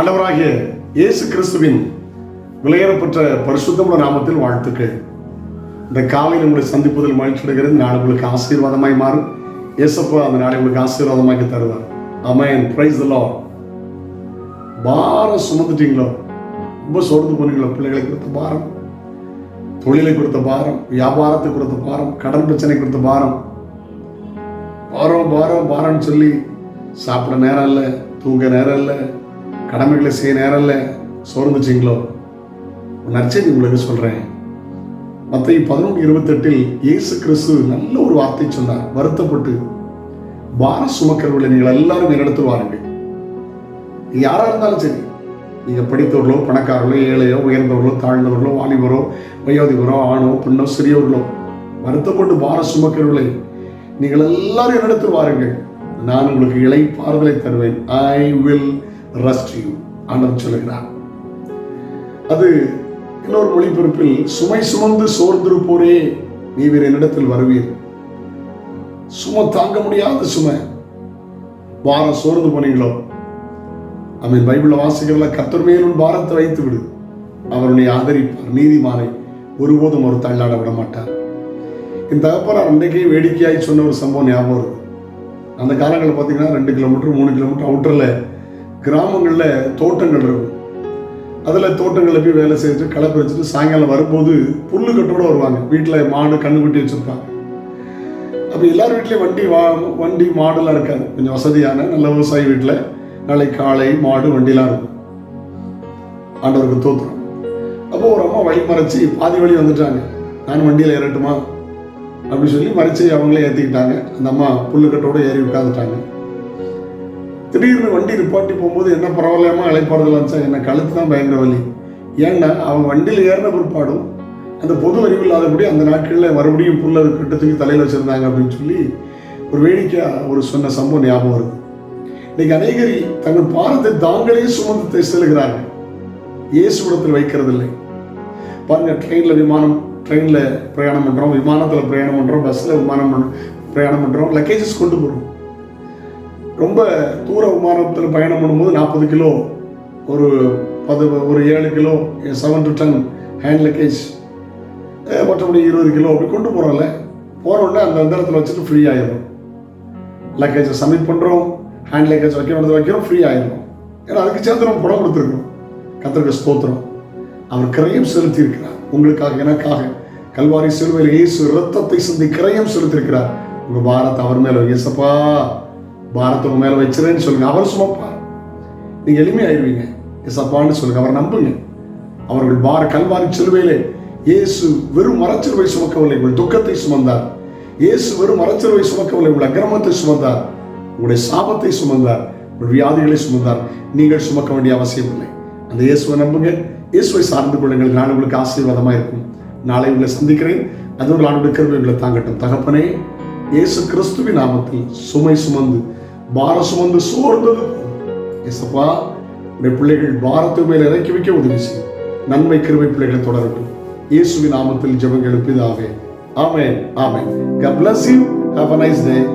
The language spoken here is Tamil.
ஆண்டவராகிய இயேசு கிறிஸ்துவின் விலையேறப்பட்ட பரிசுத்தமுள்ள நாமத்தில் வாழ்த்துக்கள். இந்த காலையில் உங்களை சந்திப்பதில் மகிழ்ச்சி அடைகிறது. நாள் உங்களுக்கு ஆசீர்வாதமாய் மாறும். இயேசப்பா அந்த நாளை உங்களுக்கு ஆசீர்வாதமாக்கி தருவார். அமேன் பிரைஸ் த பாரம் சுமந்துட்டீங்களோ? ரொம்ப சோர்ந்து போனீங்களோ? பிள்ளைகளை கொடுத்த பாரம். தொழிலை கொடுத்த பாரம். வியாபாரத்தை கொடுத்த பாரம். கடன் பிரச்சனை கொடுத்த பாரம். பாரம் பாரம் பாரம்னு சொல்லி சாப்பிட நேரம் இல்லை தூங்க நேரம் இல்லை கடமைகளை செய்ய நேரம் இல்லை சோர்ந்துச்சிங்களோ நற்செய்தி உங்களுக்கு சொல்கிறேன் மற்ற பதினொன்று இருபத்தெட்டில் இயேசு கிறிஸ்து நல்ல ஒரு வார்த்தை சொன்னார். வருத்தப்பட்டு பாரம் சுமக்கிறவர்களை நீங்கள் எல்லாரும் என்னிடத்தில் வாருங்கள். யாராக இருந்தாலும் சரி நீங்கள் படித்தவர்களோ பணக்காரர்களோ ஏழையோ உயர்ந்தவர்களோ தாழ்ந்தவர்களோ வாலிபரோ வயோதிபரோ ஆணோ பெண்ணோ சிறியவர்களோ வருத்தப்பட்டு பாரம் சுமக்கிறவர்களை நீங்கள் எல்லாரும் என்னிடத்தில் வாருங்கள். நான் உங்களுக்கு இளைப்பாறுதலை தருவேன். ஐ வில் ரஸ்ட் யூ சொல்லுகிறார் அது இன்னொரு மொழிபெயர்ப்பில் சுமை சுமந்து சோர்ந்திருப்போரே நீவர் என்னிடத்தில் வருவீர். சும தாங்க முடியாத சுமை. வாரம் சோர்ந்து போனீங்களோ? அவன் பைபிள வாசிக்கிறதுல கத்தர் மேலும் பாரத்தை வைத்து விடு அவருடைய ஆதரிப்பார். நீதிமானை ஒருபோதும் ஒரு தள்ளாட விட மாட்டார் இந்த தகப்பனார் அன்றைக்கே வேடிக்கையாய் சொன்ன ஒரு சம்பவம் ஞாபகம் அந்த காலங்களில் பார்த்தீங்கன்னா ரெண்டு கிலோமீட்டர் மூணு கிலோமீட்டர் அவுட்டரில் கிராமங்களில் தோட்டங்கள் இருக்கும். அதில் தோட்டங்களில் போய் வேலை செஞ்சுட்டு கலப்பு வச்சுட்டு சாயங்காலம் வரும்போது புல்லு கட்டோட வருவாங்க. வீட்டில் மாடு கண்ணுக்குட்டி வச்சுருப்பாங்க. அப்போ எல்லார் வீட்லேயும் வண்டி வா வண்டி மாடுலாம் இருக்காது. கொஞ்சம் வசதியான நல்ல விவசாயி வீட்டில் நாளை காலை மாடு வண்டிலாம் இருக்கும். ஆண்டவருக்கு தோத்துரும். அப்போ ஒரு அம்மா வழி மறைச்சி பாதி வழி வந்துட்டாங்க. நான் வண்டியில் ஏறட்டுமா? அப்படி சொல்லி மறைச்சி அவங்களே ஏற்றிக்கிட்டாங்க அந்த அம்மா புல்லுக்கட்டோட ஏறி உட்காந்துட்டாங்க திடீர்னு வண்டி நிப்பாட்டி போகும்போது என்ன பரவாயில்லாம இழைப்பாறுதல் இருந்துச்சா? என்ன கழுத்து தான் பயங்கர வலி. ஏன்னா அவன் வண்டியில் ஏறின பிற்பாடும் அந்த பொது அறிவு இல்லாதபடி அந்த நாட்களில் மறுபடியும் புல்லை கட்டத்துக்கு தலையில் வச்சுருந்தாங்க அப்படின்னு சொல்லி ஒரு வேடிக்கையாக ஒரு சொன்ன சம்பவம் ஞாபகம் வருது. இன்னைக்கு அநேகர் தங்கள் பாரத்தை தாங்களே சுமந்து செலுகிறாங்க இயேசுடத்தில் வைக்கிறதில்லை. பாருங்கள் ட்ரெயினில் விமானம் ட்ரெயினில் பிரயாணம் பண்ணுறோம் விமானத்தில் பிரயாணம் பண்ணுறோம் பஸ்ஸில் விமானம் பண்ண பிரயாணம் பண்ணுறோம் லக்கேஜஸ் கொண்டு போகிறோம் ரொம்ப தூர விமானத்தில் பயணம் பண்ணும்போது நாற்பது கிலோ ஒரு பது ஒரு ஏழு kilo seven to ten hand luggage மற்றபடி இருபது கிலோ அப்படி கொண்டு போகிறோம்ல போன உடனே அந்த அந்த இடத்துல வச்சுட்டு ஃப்ரீ ஆயிடும் லக்கேஜை சப்மிட் பண்ணுறோம் ஹேண்ட் லக்கேஜ் வைக்க வேண்டியது வைக்கிறோம் ஃப்ரீ ஆயிடும் ஏன்னா அதுக்கு சேர்த்து நம்ம புடம் கொடுத்துருக்கோம். கத்திரிக்க ஸ்தோத்திரம். அவர் கிரயம் செலுத்தியிருக்கிறார். உங்களுக்காக எனக்காக. கல்வாரி சிலுவையில் இயேசு ரத்தத்தை சிந்தி கிரயம் செலுத்தியிருக்கிறார். உங்கள் பாரத்தை அவர் மேலே இயேசப்பா. பாரத்தை உங்க மேல வச்சிருன்னு சொல்லுங்க. அவர் சுமப்பார். நீங்க எளிமையாயிருவீங்க. எசப்பான்னு சொல்லுங்க. அவர் நம்புங்க. அவர்கள் பார கல்வாரி சிலுவையிலே இயேசு வெறும் மரச்சிலுவை சுமக்கவில்லை. உங்கள் துக்கத்தை சுமந்தார். இயேசு வெறும் மரச்சிலுவை சுமக்கவில்லை. உங்கள் அக்கிரமத்தை சுமந்தார். உங்களுடைய சாபத்தை சுமந்தார். உங்கள் வியாதிகளை சுமந்தார். நீங்கள் சுமக்க வேண்டிய அவசியம் இல்லை. அந்த இயேசுவை நம்புங்க. இயேசுவை சார்ந்து கொள்ளுங்கள். நான் உங்களுக்கு ஆசீர்வாதமாக இருக்கும். நாளை உங்களை சந்திக்கிறேன். அதோடு ஆண்டு கருவி உங்களை தாங்கட்டும். தகப்பனே இயேசு கிறிஸ்துவின் நாமத்தில் சுமை சுமந்து பார சுமந்து சோர்ந்தது இசப்பா உடைய பிள்ளைகள் பாரத்து மேல் இறக்கி வைக்க உதவி செய்யும். நன்மை கிருமை பிள்ளைகளை தொடரட்டும். இயேசுவின் நாமத்தில் ஜபங்கள் பிதாவே. ஆமேன் ஆமேன். God bless you. Have a nice day.